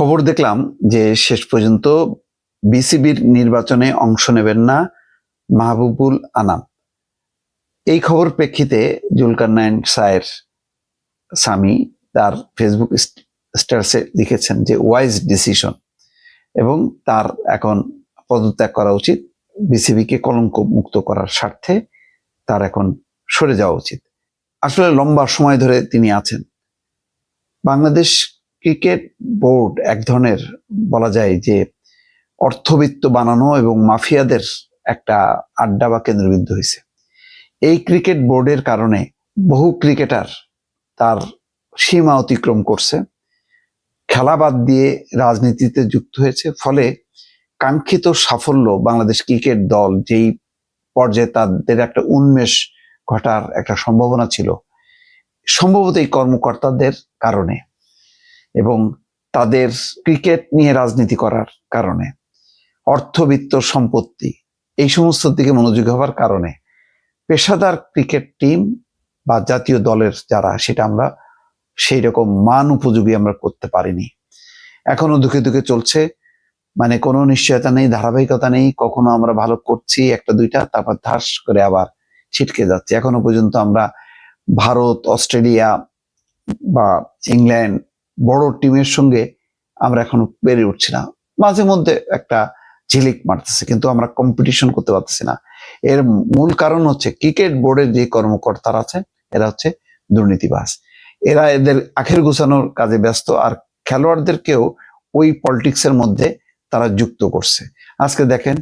খবর দেখলাম যে শেষ পর্যন্ত বিসিবির নির্বাচনে অংশ নেবেন না মাহবুবুল আনাম। এই খবর প্রেক্ষিতে জুলকারনাইন সায়ের স্বামী তার ফেসবুক স্ট্যাটাসে লিখেছেন যে ওয়াইজ ডিসিশন এবং তার এখন পদত্যাগ করা উচিত। বিসিবিকে কলঙ্ক মুক্ত করার স্বার্থে তার এখন সরে যাওয়া উচিত। আসলে লম্বা সময় ধরে তিনি আছেন। বাংলাদেশ ক্রিকেট বোর্ড এক ধরনের বলা যায় যে অর্থবিত্ত বানানো এবং মাফিয়াদের একটা আড্ডা বা কেন্দ্রবিন্দু হয়েছে এই ক্রিকেট বোর্ডের কারণে বহু ক্রিকেটার তার সীমা অতিক্রম করছে। খেলা বাদ দিয়ে রাজনীতিতে যুক্ত হয়েছে, ফলে কাঙ্ক্ষিত সাফল্য বাংলাদেশ ক্রিকেট দল যেই পর্যায়ে তাদের একটা উন্মেষ ঘটার একটা সম্ভাবনা ছিল, সম্ভবত এই কর্মকর্তাদের কারণে। এবং তাদের ক্রিকেট নিয়ে রাজনীতি করার কারণে, অর্থবিত্ত সম্পত্তি, এই সমস্ত দিকে মনোযোগী হওয়ার কারণে পেশাদার ক্রিকেট টিম বা জাতীয় দলের যারা, সেটা আমরা সেই রকম মান উপযোগী আমরা করতে পারিনি। এখনও দুঃখে দুঃখে চলছে মানে কোনো নিশ্চয়তা নেই, ধারাবাহিকতা নেই, কখনো আমরা ভালো করছি একটা দুইটা, তারপর ধাস করে আবার ছিটকে যাচ্ছে। এখনও পর্যন্ত আমরা ভারত, অস্ট্রেলিয়া বা ইংল্যান্ড বড় টিমের সঙ্গে আমরা এখনও পেরে উঠছি না। মাঝে মধ্যে একটা ঝিলিক মারতেছে, কিন্তু আমরা কম্পিটিশন করতে পারতেছি না। এর মূল কারণ হচ্ছে ক্রিকেট বোর্ডের যে কর্মকর্তারা আছে এরা হচ্ছে দুর্নীতিবাস এরা এদের আখের গুছানোর কাজে ব্যস্ত, আর খেলোয়াড়দেরকেও ওই পলিটিক্সের মধ্যে তারা যুক্ত করছে। আজকে দেখেন,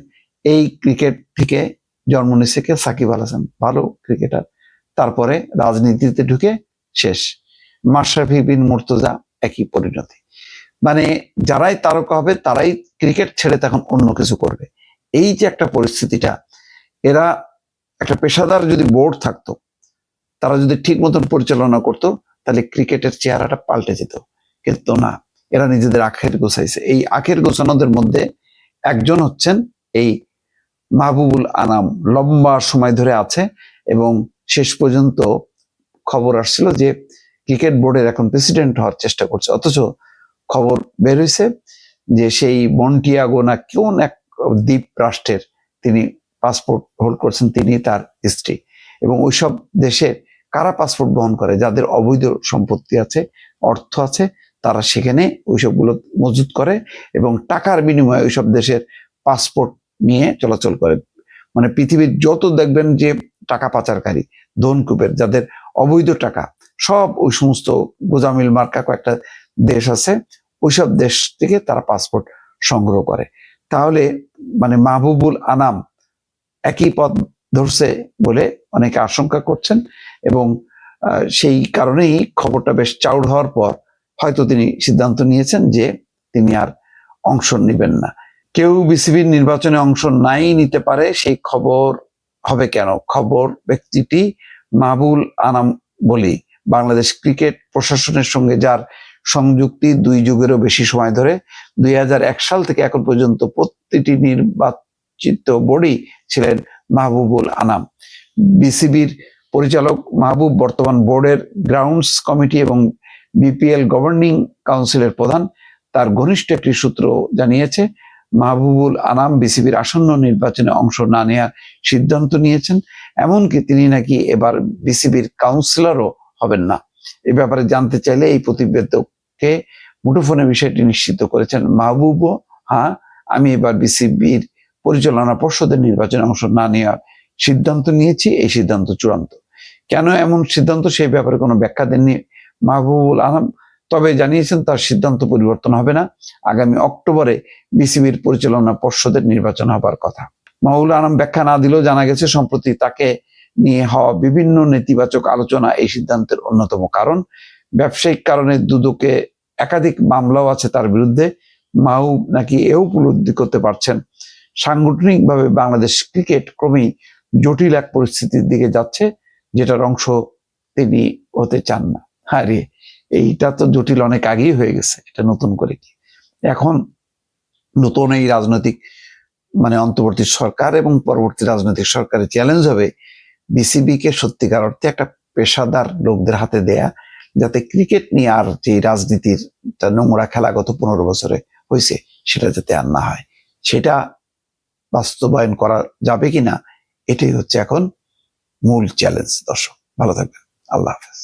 এই ক্রিকেট থেকে জন্ম নিছে কে? সাকিব আল হাসান। ভালো ক্রিকেটার তারপরে রাজনীতিতে ঢুকে শেষ। মাশরাফি বিন মুর্তজা একই পরিণতি। মানে যারাই তারকা হবে, তারাই ক্রিকেট ছেড়ে তখন অন্য কিছু করবে। এই যে একটা পরিস্থিতিটা, এরা একটা পেশাদার যদি বোর্ড থাকতো, তারা যদি ঠিক মতন পরিচালনা করতো, তাহলে ক্রিকেটের চেহারাটা পাল্টে যেত। কিন্তু না, এরা নিজেদের আখের গোছাইছে। এই আখের গোছানোদের মধ্যে একজন হচ্ছেন এই মাহবুবুল আনাম। লম্বা সময় ধরে আছে এবং শেষ পর্যন্ত খবর আসছিল যে ক্রিকেট বোর্ডের এখন প্রেসিডেন্ট হওয়ার চেষ্টা করছে। অথচ খবর বের হয়েছে যে সেই মন্টিয়াগো না কোন এক দ্বীপ রাষ্ট্রের তিনি পাসপোর্ট হোল্ড করছেন, তিনি তার স্ত্রী। এবং ওইসব দেশের কারা পাসপোর্ট বহন করে? যাদের অবৈধ সম্পত্তি আছে, অর্থ আছে, তারা সেখানে ওইসবগুলো মজুত করে এবং টাকার বিনিময়ে ওইসব দেশের পাসপোর্ট নিয়ে চলাচল করে। মানে পৃথিবীর যত দেখবেন যে টাকা পাচারকারী, ধনকুবের, যাদের অবৈধ টাকা সব ওই সমস্ত গোজামিল মার্কা কয়েকটা দেশ আছে, ওইসব দেশ থেকে তারা পাসপোর্ট সংগ্রহ করে। তাহলে মানে মাহবুবুল আনাম একই পথ ধরছে বলে অনেকে আশঙ্কা করছেন এবং সেই কারণেই খবরটা বেশ চাউড হওয়ার পর হয়তো তিনি সিদ্ধান্ত নিয়েছেন যে তিনি আর অংশ নেবেন না। কেউ বিসিবির নির্বাচনে অংশ নাই নিতে পারে, সেই খবর হবে কেন? খবর ব্যক্তিটি মাহবুল আনাম বলি বাংলাদেশ ক্রিকেট প্রশাসনের সঙ্গে যার সংযুক্তি দুই যুগেরও বেশি সময় ধরে, দুই হাজার এক সাল থেকে এখন পর্যন্ত প্রতিটি নির্বাচিত বোর্ডই ছিলেন মাহবুবুল আনাম। বিসিবির পরিচালক মাহবুব বর্তমান বোর্ডের গ্রাউন্ডস কমিটি এবং বিপিএল গভর্নিং কাউন্সিলের প্রধান। তার ঘনিষ্ঠ একটি সূত্র জানিয়েছে, মাহবুবুল আনাম বিসিবির আসন্ন নির্বাচনে অংশ না নেওয়ার সিদ্ধান্ত নিয়েছেন। এমনকি তিনি নাকি এবার বিসিবির কাউন্সিলরও হবেন না। এ ব্যাপারে জানতে চাইলে এই প্রতিবেদককে মুঠোফোনে বিষয়টি নিশ্চিত করেছেন মাহবুব হ্যাঁ আমি এবার বিসিবির পরিচালনা পর্ষদের নির্বাচনে অংশ না নেওয়ার সিদ্ধান্ত নিয়েছি, এই সিদ্ধান্ত চূড়ান্ত। কেন এমন সিদ্ধান্ত সেই ব্যাপারে কোনো ব্যাখ্যা দেননি মাহবুবুল আলম। তবে জানিয়েছেন তার সিদ্ধান্ত পরিবর্তন হবে না। আগামী অক্টোবরে বিসিবির পরিচালনা পর্ষদের নির্বাচন হবার কথা। মাহবুল আলম ব্যাখ্যা না দিলেও জানা গেছে, সম্প্রতি তাকে নিয়ে হওয়া বিভিন্ন নেতিবাচক আলোচনা এই সিদ্ধান্তের অন্যতম কারণ। ব্যবসায়িক কারণে দুদকে একাধিক মামলাও আছে তার বিরুদ্ধে। মাহবুব নাকি এও উপলব্ধি করতে পারছেন। সাংগঠনিকভাবে বাংলাদেশ ক্রিকেট ক্রমেই জটিল এক পরিস্থিতির দিকে যাচ্ছে, যেটার অংশ তিনি হতে চান না। হ্যাঁ রে এইটা তো জটিল অনেক আগেই হয়ে গেছে, এটা নতুন করে কি? এখন নতুন এই রাজনৈতিক মানে অন্তর্বর্তী সরকার এবং পরবর্তী রাজনৈতিক সরকারের চ্যালেঞ্জ হবে বিসিবি কে সত্যিকার অর্থে একটা পেশাদার লোকদের হাতে দেয়া, যাতে ক্রিকেট নিয়ে আর যে রাজনীতির নোংরা খেলা গত পনেরো বছরে হয়েছে, সেটা যাতে আর না হয়। সেটা বাস্তবায়ন করা যাবে কিনা, এটাই হচ্ছে এখন মূল চ্যালেঞ্জ দর্শক। ভালো থাকবেন। আল্লাহ হাফেজ।